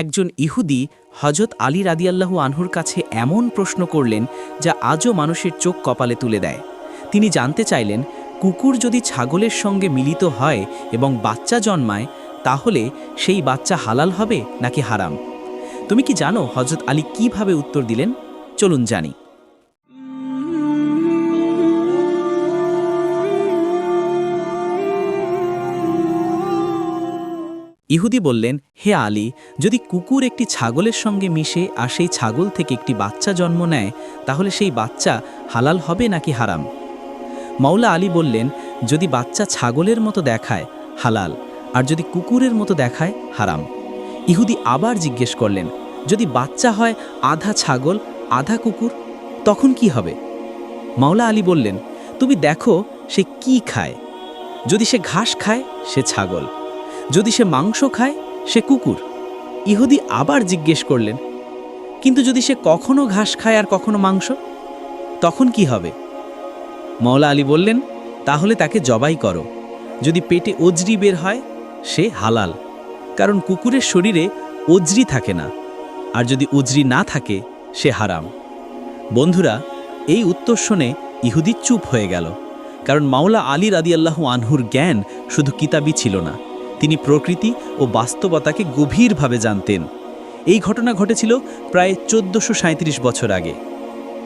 একজন ইহুদি হজরত আলী রাদিয়াল্লাহু আনহুর কাছে এমন প্রশ্ন করলেন যা আজও মানুষের চোখ কপালে তুলে দেয়। তিনি জানতে চাইলেন, কুকুর যদি ছাগলের সঙ্গে মিলিত হয় এবং বাচ্চা জন্মায়, তাহলে সেই বাচ্চা হালাল হবে নাকি হারাম? তুমি কি জানো হজরত আলী কীভাবে উত্তর দিলেন? চলুন জানি। ইহুদি বললেন, হে আলী, যদি কুকুর একটি ছাগলের সঙ্গে মিশে আর সেই ছাগল থেকে একটি বাচ্চা জন্ম নেয়, তাহলে সেই বাচ্চা হালাল হবে নাকি হারাম? মাওলা আলী বললেন, যদি বাচ্চা ছাগলের মতো দেখায়, হালাল, আর যদি কুকুরের মতো দেখায়, হারাম। ইহুদি আবার জিজ্ঞেস করলেন, যদি বাচ্চা হয় আধা ছাগল, আধা কুকুর, তখন কি হবে? মাওলা আলী বললেন, তুমি দেখো সে কি খায়। যদি সে ঘাস খায়, সে ছাগল। যদি সে মাংস খায়, সে কুকুর। ইহুদি আবার জিজ্ঞেস করলেন, কিন্তু যদি সে কখনো ঘাস খায় আর কখনো মাংস, তখন কি হবে? মওলা আলী বললেন, তাহলে তাকে জবাই করো। যদি পেটে অজরি বের হয়, সে হালাল। কারণ কুকুরের শরীরে অজরি থাকে না, আর যদি অজরি না থাকে, সে হারাম। বন্ধুরা, এই উত্তর শুনে ইহুদি চুপ হয়ে গেল, কারণ মাওলা আলী রাদিয়াল্লাহু আনহুর জ্ঞান শুধু কিতাবই ছিল না। তিনি প্রকৃতি ও বাস্তবতাকে গভীরভাবে জানতেন। এই ঘটনা ঘটেছিল প্রায় চোদ্দোশো বছর আগে।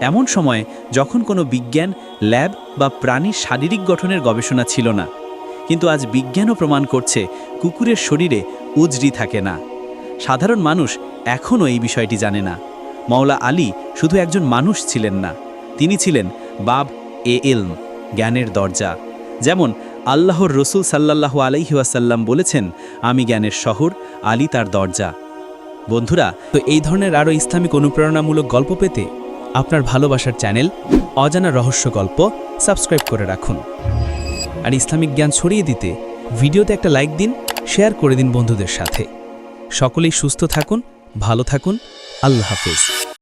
এমন সময় যখন কোনো বিজ্ঞান, ল্যাব বা প্রাণীর শারীরিক গঠনের গবেষণা ছিল না, কিন্তু আজ বিজ্ঞানও প্রমাণ করছে কুকুরের শরীরে উজরি থাকে না। সাধারণ মানুষ এখনও এই বিষয়টি জানে না। মাওলা আলী শুধু একজন মানুষ ছিলেন না, তিনি ছিলেন বাব এ এলম, জ্ঞানের দরজা। যেমন আল্লাহর রসুল সাল্লাল্লাহু আলাইহি ওয়াসাল্লাম বলেছেন, আমি জ্ঞানের শহর, আলী তার দরজা। বন্ধুরা, তো এই ধরনের আরও ইসলামিক অনুপ্রেরণামূলক গল্প পেতে আপনার ভালোবাসার চ্যানেল অজানা রহস্য গল্প সাবস্ক্রাইব করে রাখুন। আর ইসলামিক জ্ঞান ছড়িয়ে দিতে ভিডিওতে একটা লাইক দিন, শেয়ার করে দিন বন্ধুদের সাথে। সকলেই সুস্থ থাকুন, ভালো থাকুন। আল্লাহ হাফেজ।